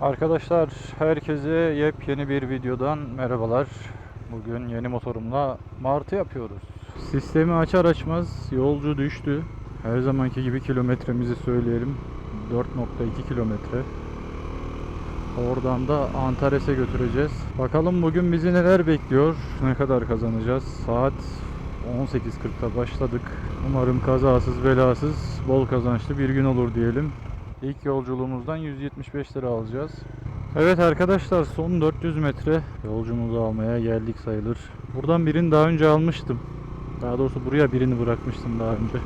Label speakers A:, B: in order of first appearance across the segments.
A: Arkadaşlar herkese yepyeni bir videodan merhabalar. Bugün yeni motorumla martı yapıyoruz. Sistemi açar açmaz yolcu düştü. Her zamanki gibi kilometremizi söyleyelim. 4.2 kilometre. Oradan da Antares'e götüreceğiz. Bakalım bugün bizi neler bekliyor, ne kadar kazanacağız. Saat 18.40'da başladık. Umarım kazasız belasız bol kazançlı bir gün olur diyelim. İlk yolculuğumuzdan 175 lira alacağız. Evet arkadaşlar son 400 metre yolcumuzu almaya geldik sayılır. Buradan birini daha önce almıştım. Daha doğrusu buraya birini bırakmıştım daha önce.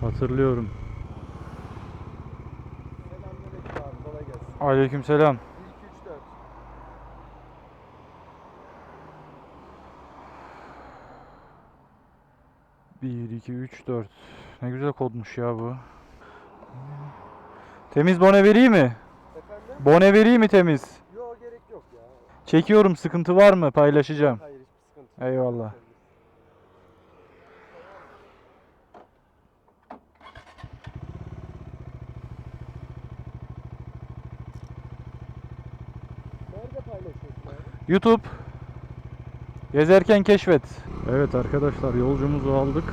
A: Hatırlıyorum.
B: Gelsin.
A: Aleykümselam.
B: 1 2 3 4.
A: Bir, iki, üç, dört. Ne güzel kodmuş ya bu. Temiz bone vereyim mi?
B: Efendim?
A: Bone vereyim mi temiz?
B: Yok gerek yok ya.
A: Çekiyorum sıkıntı var mı? Paylaşacağım.
B: Hayır hiçbir sıkıntı yok.
A: Eyvallah.
B: Nerede paylaşıyorsun abi?
A: YouTube. Gezerken keşfet. Evet arkadaşlar yolcumuzu aldık.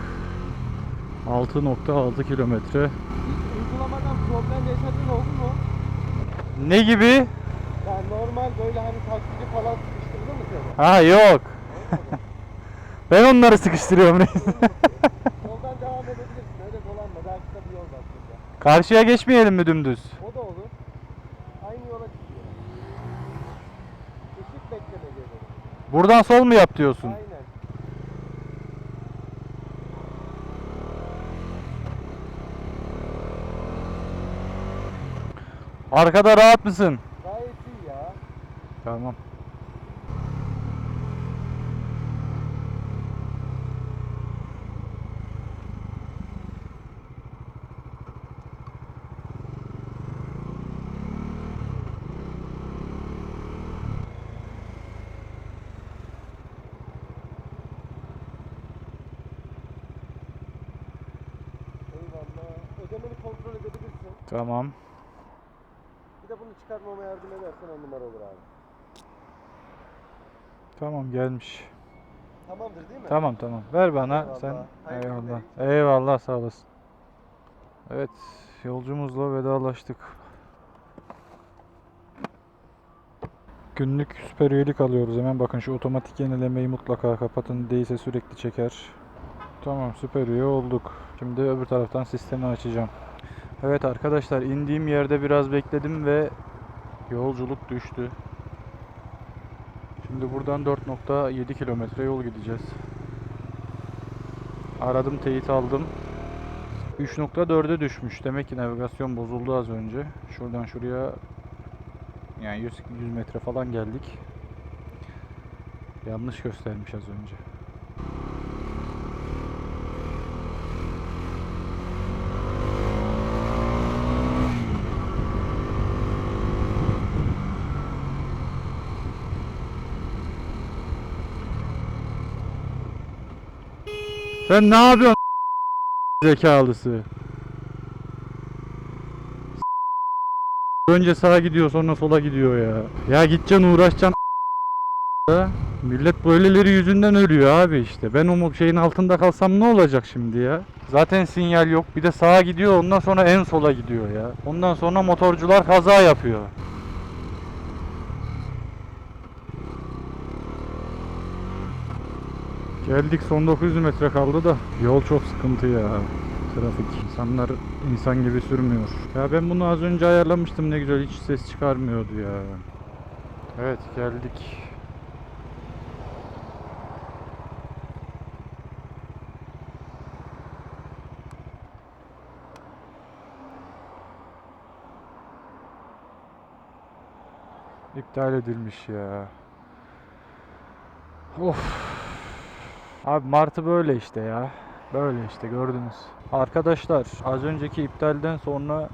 A: 6.6 kilometre.
B: Uygulamadan problem yaşadığın oldu mu?
A: Ne gibi?
B: Yani normal böyle hani taksici falan sıkıştırdı mı seni?
A: Ha yok. ben onları sıkıştırıyorum reis.
B: Yoldan devam edebilirsin öyle dolanma daha kısa bir yol var burada.
A: Karşıya geçmeyelim mi dümdüz?
B: O da olur. Aynı yola çıkıyor. Işık bekleme gelir.
A: Buradan sol mu yap diyorsun?
B: Aynen.
A: Arkada rahat mısın?
B: Gayet iyi ya.
A: Tamam.
B: Eyvallah. Ödemeni kontrol edebilirsin.
A: Tamam.
B: Çıkarmama yardım edersen on numara olur abi.
A: Tamam gelmiş.
B: Tamamdır değil mi?
A: Tamam tamam. Ver bana
B: Eyvallah.
A: sen.
B: Hayırlı
A: Eyvallah.
B: günler.
A: Eyvallah sağ olasın. Evet yolcumuzla vedalaştık. Günlük süper üyelik alıyoruz hemen. Bakın şu otomatik yenilemeyi mutlaka kapatın. Değilse sürekli çeker. Tamam süper üye olduk. Şimdi öbür taraftan sistemi açacağım. Evet arkadaşlar indiğim yerde biraz bekledim ve yolculuk düştü. Şimdi buradan 4.7 kilometre yol gideceğiz. Aradım teyit aldım. 3.4'e düşmüş. Demek ki navigasyon bozuldu az önce. Şuradan şuraya yani 100, 100 metre falan geldik. Yanlış göstermiş az önce. Sen ne yapıyorsun zekalısı? Önce sağa gidiyor sonra sola gidiyor ya. Ya gideceksin uğraşacaksın. Millet böyleleri yüzünden ölüyor abi işte. Ben o şeyin altında kalsam ne olacak şimdi ya? Zaten sinyal yok. Bir de sağa gidiyor ondan sonra en sola gidiyor ya. Ondan sonra motorcular kaza yapıyor. Geldik son 900 metre kaldı da yol çok sıkıntı ya. Trafik. İnsanlar insan gibi sürmüyor. Ya ben bunu az önce ayarlamıştım ne güzel hiç ses çıkarmıyordu ya. Evet geldik. İptal edilmiş ya. Of. Abi Martı böyle işte ya. Böyle işte gördünüz. Arkadaşlar az önceki iptalden sonra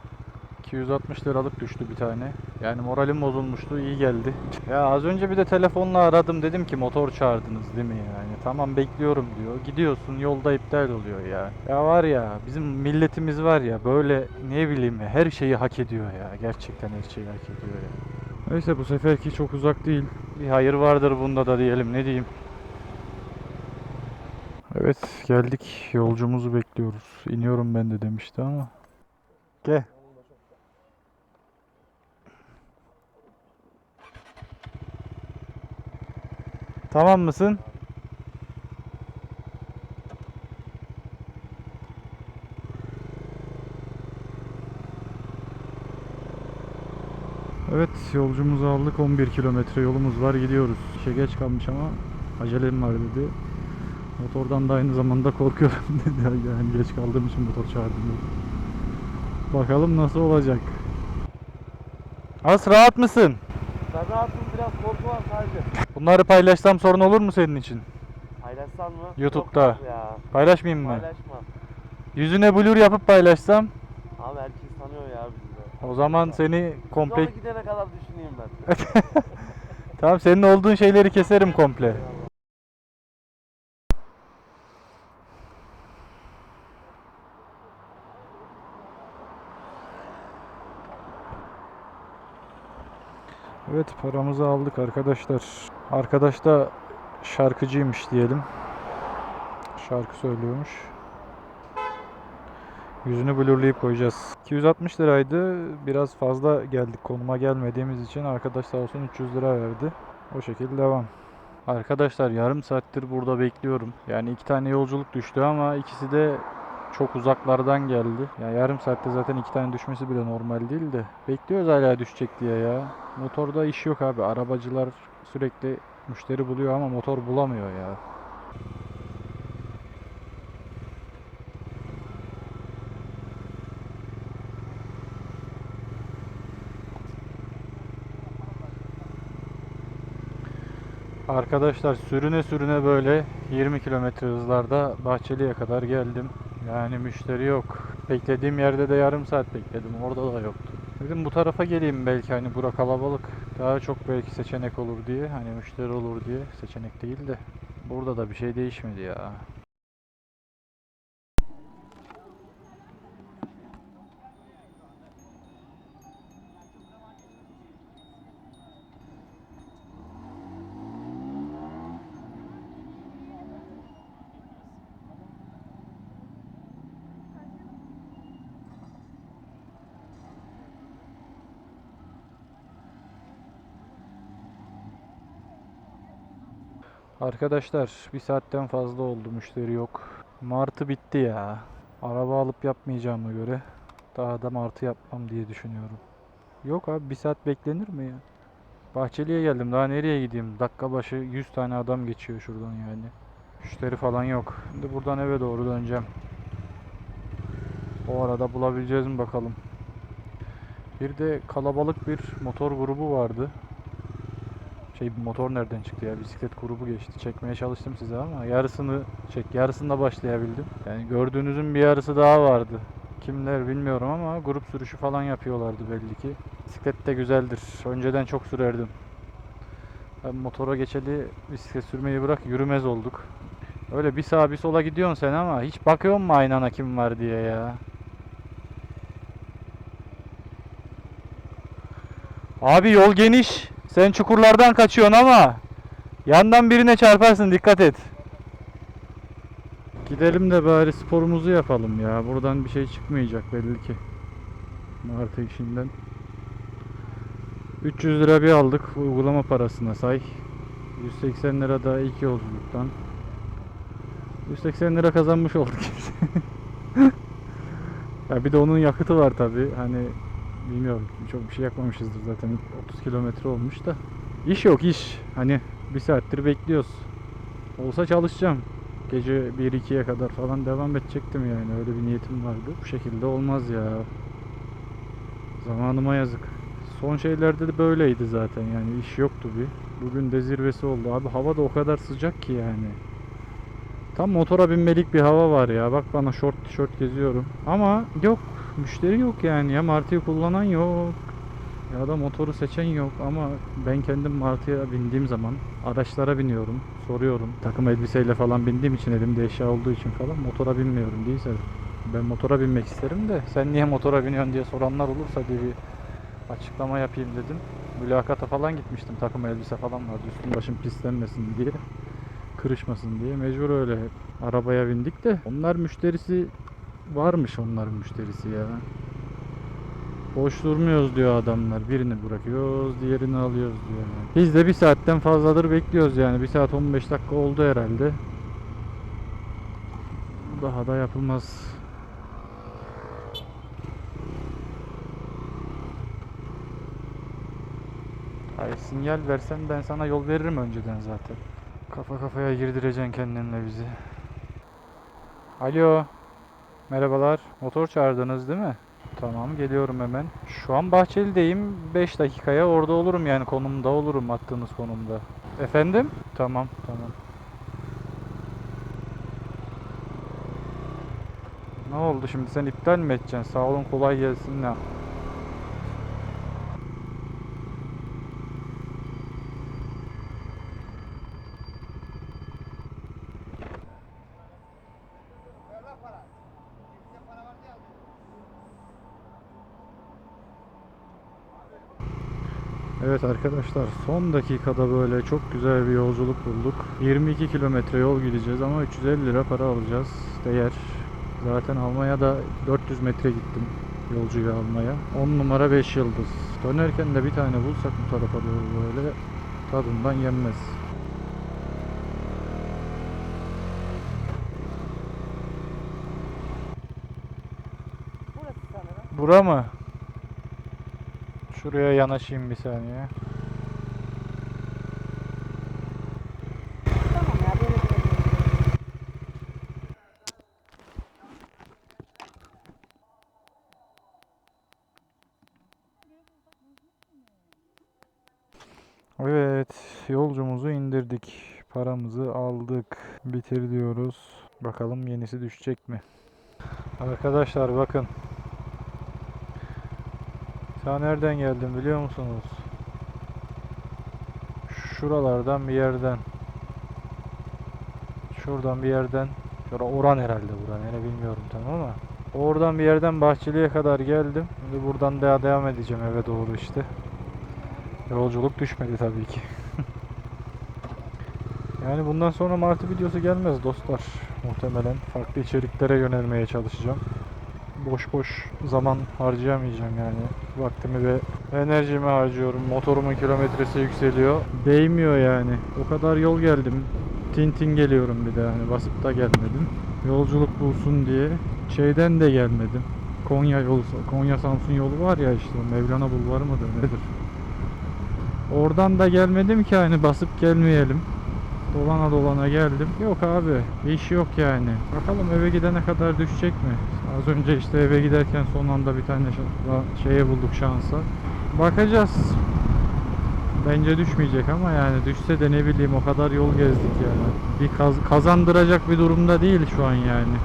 A: 260 liralık düştü bir tane. Yani moralim bozulmuştu. iyi geldi. Ya az önce bir de telefonla aradım. Dedim ki motor çağırdınız değil mi yani? Tamam bekliyorum diyor. Gidiyorsun yolda iptal oluyor ya. Ya var ya bizim milletimiz var ya böyle ne bileyim ya, her şeyi hak ediyor ya. Gerçekten her şeyi hak ediyor ya. Neyse bu seferki çok uzak değil. Bir hayır vardır bunda da diyelim ne diyeyim. Evet geldik yolcumuzu bekliyoruz. İniyorum ben de demişti ama. Gel. Tamam mısın? Evet yolcumuzu aldık 11 kilometre yolumuz var gidiyoruz. İşe geç kalmış ama acelem var dedi. Motordan da aynı zamanda korkuyorum dedi. Yani geç kaldığım için motor çağırdım dedi. Bakalım nasıl olacak. Az rahat mısın?
B: Ben rahatım biraz korku var sadece.
A: Bunları paylaşsam sorun olur mu senin için?
B: Paylaşsan mı?
A: YouTube'da.
B: Yok ya.
A: Paylaşmayayım mı?
B: Paylaşma.
A: Yüzüne blur yapıp paylaşsam
B: Abi herkes tanıyor ya bizi de.
A: o zaman seni komple...
B: Yolu gidene kadar düşüneyim ben.
A: Tamam senin olduğun şeyleri keserim komple. Evet paramızı aldık arkadaşlar. Arkadaş da şarkıcıymış diyelim. Şarkı söylüyormuş. Yüzünü blurlayıp koyacağız. 260 liraydı. Biraz fazla geldik konuma gelmediğimiz için arkadaş sağ olsun 300 lira verdi. O şekilde devam. Arkadaşlar yarım saattir burada bekliyorum. Yani iki tane yolculuk düştü ama ikisi de çok uzaklardan geldi. Ya yarım saatte zaten iki tane düşmesi bile normal değil de. Bekliyoruz hala düşecek diye ya. Motorda iş yok abi. Arabacılar sürekli müşteri buluyor ama motor bulamıyor ya. Arkadaşlar sürüne sürüne böyle 20 kilometre hızlarda Bahçeli'ye kadar geldim. Yani müşteri yok. Beklediğim yerde de yarım saat bekledim. Orada da yoktu. Dedim bu tarafa geleyim belki hani bura kalabalık. Daha çok belki seçenek olur diye. Hani müşteri olur diye. Seçenek değil de. Burada da bir şey değişmedi ya. Arkadaşlar bir saatten fazla oldu müşteri yok. Martı bitti ya. Araba alıp yapmayacağıma göre daha da martı yapmam diye düşünüyorum. Yok abi bir saat beklenir mi ya? Bahçeli'ye geldim daha nereye gideyim? Dakika başı 100 tane adam geçiyor şuradan yani. Müşteri falan yok. Şimdi buradan eve doğru döneceğim. O arada bulabileceğiz mi bakalım. Bir de kalabalık bir motor grubu vardı. Şey motor nereden çıktı ya? Bisiklet grubu geçti. Çekmeye çalıştım size ama yarısını çek, yarısında başlayabildim. Yani gördüğünüzün bir yarısı daha vardı. Kimler bilmiyorum ama grup sürüşü falan yapıyorlardı belli ki. Bisiklet de güzeldir. Önceden çok sürerdim. Ben motora geçeli bisiklet sürmeyi bırak yürümez olduk. Öyle bir sağa bir sola gidiyorsun sen ama hiç bakıyor mu aynana kim var diye ya. Abi yol geniş. Sen çukurlardan kaçıyorsun ama yandan birine çarparsın dikkat et. Gidelim de bari sporumuzu yapalım ya. Buradan bir şey çıkmayacak belli ki. Martı işinden. 300 lira bir aldık uygulama parasına say. 180 lira da ilk yolculuktan. 180 lira kazanmış olduk. ya bir de onun yakıtı var tabi. Hani bilmiyorum çok bir şey yakmamışızdır zaten 30 kilometre olmuş da. İş yok iş. Hani bir saattir bekliyoruz. Olsa çalışacağım. Gece 1-2'ye kadar falan devam edecektim yani. Öyle bir niyetim vardı. Bu şekilde olmaz ya. Zamanıma yazık. Son şeylerde de böyleydi zaten yani iş yoktu bir. Bugün de zirvesi oldu. Abi hava da o kadar sıcak ki yani. Tam motora binmelik bir hava var ya. Bak bana short tişört geziyorum. Ama yok müşteri yok yani. Ya Martı'yı kullanan yok. Ya da motoru seçen yok ama ben kendim Martı'ya bindiğim zaman araçlara biniyorum, soruyorum. Takım elbiseyle falan bindiğim için elimde eşya olduğu için falan motora binmiyorum değilse ben motora binmek isterim de sen niye motora biniyorsun diye soranlar olursa diye bir açıklama yapayım dedim. Mülakata falan gitmiştim takım elbise falan vardı üstüm başım pislenmesin diye kırışmasın diye mecbur öyle arabaya bindik de onlar müşterisi varmış onların müşterisi ya. Boş durmuyoruz diyor adamlar. Birini bırakıyoruz, diğerini alıyoruz diyor. yani. Biz de bir saatten fazladır bekliyoruz yani. Bir saat 15 dakika oldu herhalde. Daha da yapılmaz. Ay sinyal versen ben sana yol veririm önceden zaten. Kafa kafaya girdireceksin kendinle bizi. Alo. Merhabalar. Motor çağırdınız değil mi? Tamam geliyorum hemen. Şu an Bahçeli'deyim. 5 dakikaya orada olurum yani konumda olurum attığınız konumda. Efendim? Tamam tamam. Ne oldu şimdi sen iptal mi edeceksin? Sağ olun kolay gelsin ne?
B: Ver lan para. Cebinde para var diye aldın.
A: Evet arkadaşlar son dakikada böyle çok güzel bir yolculuk bulduk. 22 kilometre yol gideceğiz ama 350 lira para alacağız. Değer. Zaten almaya da 400 metre gittim yolcuyu almaya. 10 numara 5 yıldız. Dönerken de bir tane bulsak bu tarafa doğru böyle tadından yenmez.
B: Burası sanırım.
A: Bura mı? Şuraya yanaşayım bir saniye.
B: Gidelim.
A: Evet, yolcumuzu indirdik. Paramızı aldık. Bitir diyoruz. Bakalım yenisi düşecek mi? Arkadaşlar bakın. Ta nereden geldim biliyor musunuz? Şuralardan bir yerden. Şuradan bir yerden. Şura Oran herhalde bura. Nere bilmiyorum tam ama. Oradan bir yerden Bahçeli'ye kadar geldim. Şimdi buradan daha devam edeceğim eve doğru işte. Yolculuk düşmedi tabii ki. yani bundan sonra Martı videosu gelmez dostlar. Muhtemelen farklı içeriklere yönelmeye çalışacağım. Boş boş zaman harcayamayacağım yani. Vaktimi ve enerjimi harcıyorum. Motorumun kilometresi yükseliyor. Değmiyor yani. O kadar yol geldim. Tintin geliyorum bir de hani basıp da gelmedim. Yolculuk bulsun diye. Şeyden de gelmedim. Konya yolu, Konya Samsun yolu var ya işte Mevlana Bulvarı mıdır nedir? Oradan da gelmedim ki hani basıp gelmeyelim. Dolana dolana geldim. Yok abi iş yok yani. Bakalım eve gidene kadar düşecek mi? Az önce işte eve giderken son anda bir tane şeye bulduk şansa. Bakacağız. Bence düşmeyecek ama yani düşse de ne bileyim o kadar yol gezdik yani. Bir kaz- kazandıracak bir durumda değil şu an yani.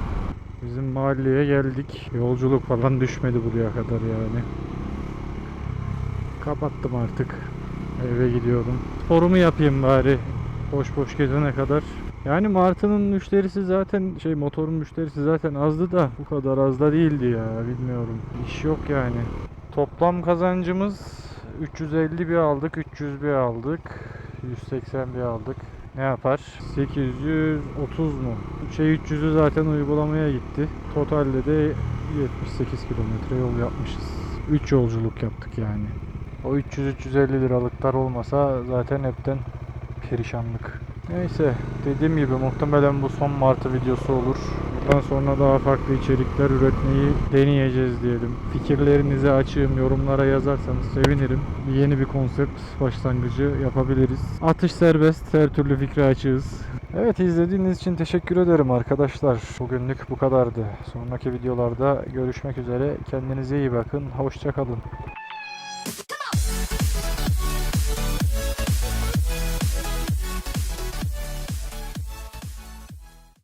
A: Bizim mahalleye geldik. Yolculuk falan düşmedi buraya kadar yani. Kapattım artık. Eve gidiyorum. Sporumu yapayım bari. Boş boş gezene kadar. Yani Martı'nın müşterisi zaten şey motorun müşterisi zaten azdı da bu kadar az da değildi ya bilmiyorum. İş yok yani. Toplam kazancımız 350 bir aldık, 300 bir aldık, 180 bir aldık. Ne yapar? 830 mu? Şey 300'ü zaten uygulamaya gitti. Totalde de 78 kilometre yol yapmışız. 3 yolculuk yaptık yani. O 300-350 liralıklar olmasa zaten hepten perişanlık. Neyse dediğim gibi muhtemelen bu son Martı videosu olur. Bundan sonra daha farklı içerikler üretmeyi deneyeceğiz diyelim. Fikirlerinizi açığım yorumlara yazarsanız sevinirim. Yeni bir konsept başlangıcı yapabiliriz. Atış serbest her türlü fikre açığız. Evet izlediğiniz için teşekkür ederim arkadaşlar. Bugünlük bu kadardı. Sonraki videolarda görüşmek üzere. Kendinize iyi bakın. Hoşçakalın.